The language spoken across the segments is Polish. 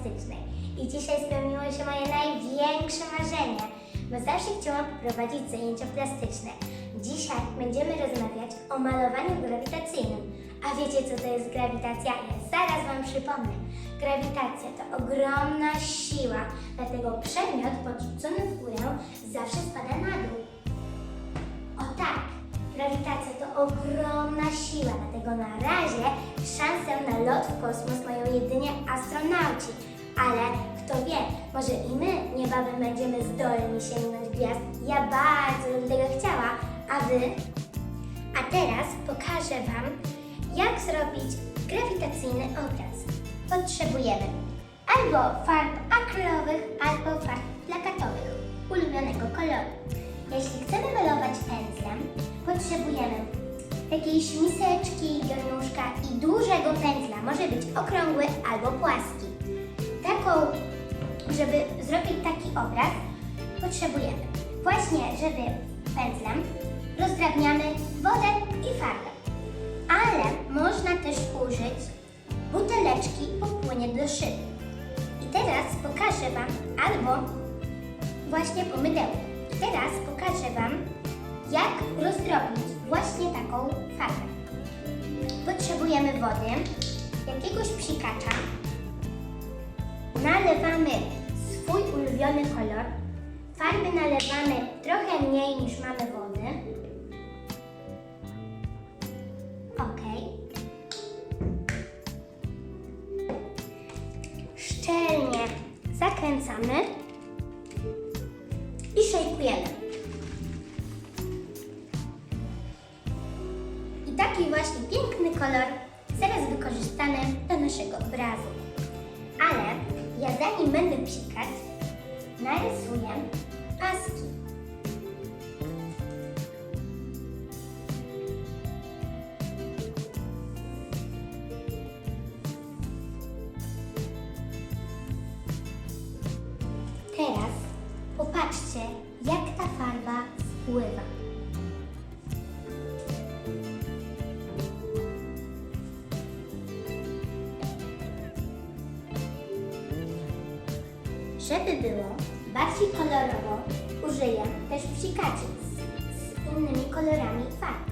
plastycznej. I dzisiaj spełniło się moje największe marzenie, bo zawsze chciałam poprowadzić zajęcia plastyczne. Dzisiaj będziemy rozmawiać o malowaniu grawitacyjnym. A wiecie, co to jest grawitacja? Ja zaraz Wam przypomnę. Grawitacja to ogromna siła, dlatego przedmiot podrzucony w górę zawsze spada na dół. O tak, grawitacja to ogromna siła, dlatego na razie szansę na lot w kosmos mają jedynie astronauci. Ale kto wie, może i my niebawem będziemy zdolni sięgnąć gwiazd. Ja bardzo bym tego chciała, a wy? A teraz pokażę Wam, jak zrobić grawitacyjny obraz. Potrzebujemy albo farb akrylowych, albo farb plakatowych ulubionego koloru. Jeśli chcemy malować pędzlem, potrzebujemy jakiejś miseczki, garnuszka i dużego pędzla. Może być okrągły albo płaski. Taką, żeby zrobić taki obraz, potrzebujemy właśnie, żeby pędzlem rozdrabniamy wodę i farbę. Ale można też użyć buteleczki po płynie do szyby. I teraz pokażę Wam albo właśnie po mydełku. I teraz pokażę Wam, jak rozdrobnić właśnie taką farbę. Potrzebujemy wody, jakiegoś psikacza, nalewamy swój ulubiony kolor, farby nalewamy trochę mniej niż mamy wody. Ok. Szczelnie zakręcamy i szejkujemy. I taki właśnie piękny kolor zaraz wykorzystamy do naszego obrazu. Zanim będę psikać, narysuję paski. Żeby było bardziej kolorowo, użyję też psikaczy z, z innymi kolorami farb.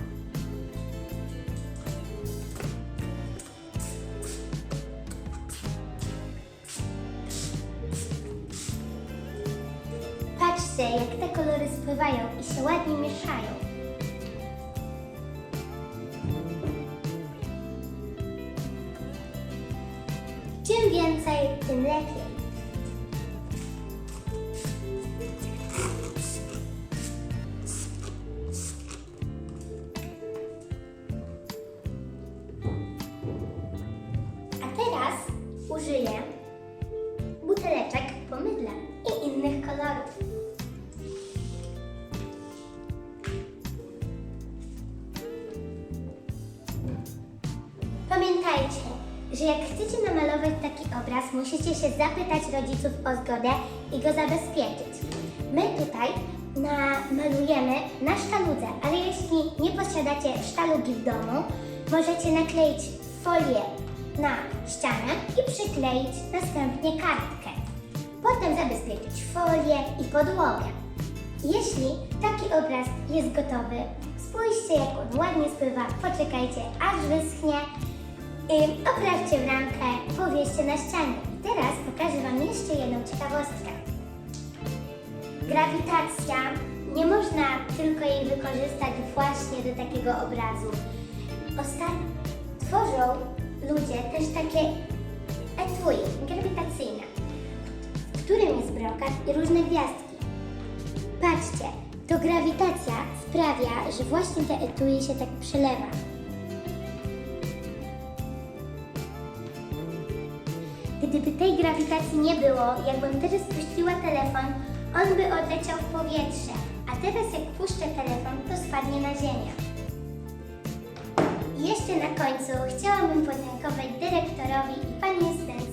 Patrzcie, jak te kolory spływają i się ładnie mieszają. Czym więcej, tym lepiej. Użyję buteleczek po mydle i innych kolorów. Pamiętajcie, że jak chcecie namalować taki obraz, musicie się zapytać rodziców o zgodę i go zabezpieczyć. My tutaj namalujemy na sztaludze, ale jeśli nie posiadacie sztalugi w domu, możecie nakleić folię na ścianę i przykleić następnie kartkę. Potem zabezpieczyć folię i podłogę. Jeśli taki obraz jest gotowy, spójrzcie jak on ładnie spływa, poczekajcie aż wyschnie, oprawcie w ramkę, powieście na ścianie. Teraz pokażę Wam jeszcze jedną ciekawostkę. Grawitacja, nie można tylko jej wykorzystać właśnie do takiego obrazu. Ostatnio tworzą ludzie też takie etui grawitacyjne, w którym jest brokat i różne gwiazdki. Patrzcie, to grawitacja sprawia, że właśnie te etui się tak przelewa. Gdyby tej grawitacji nie było, jakbym teraz spuściła telefon, on by odleciał w powietrze, a teraz jak puszczę telefon, to spadnie na ziemię. Jeszcze na końcu chciałabym podziękować dyrektorowi. I pani asystentce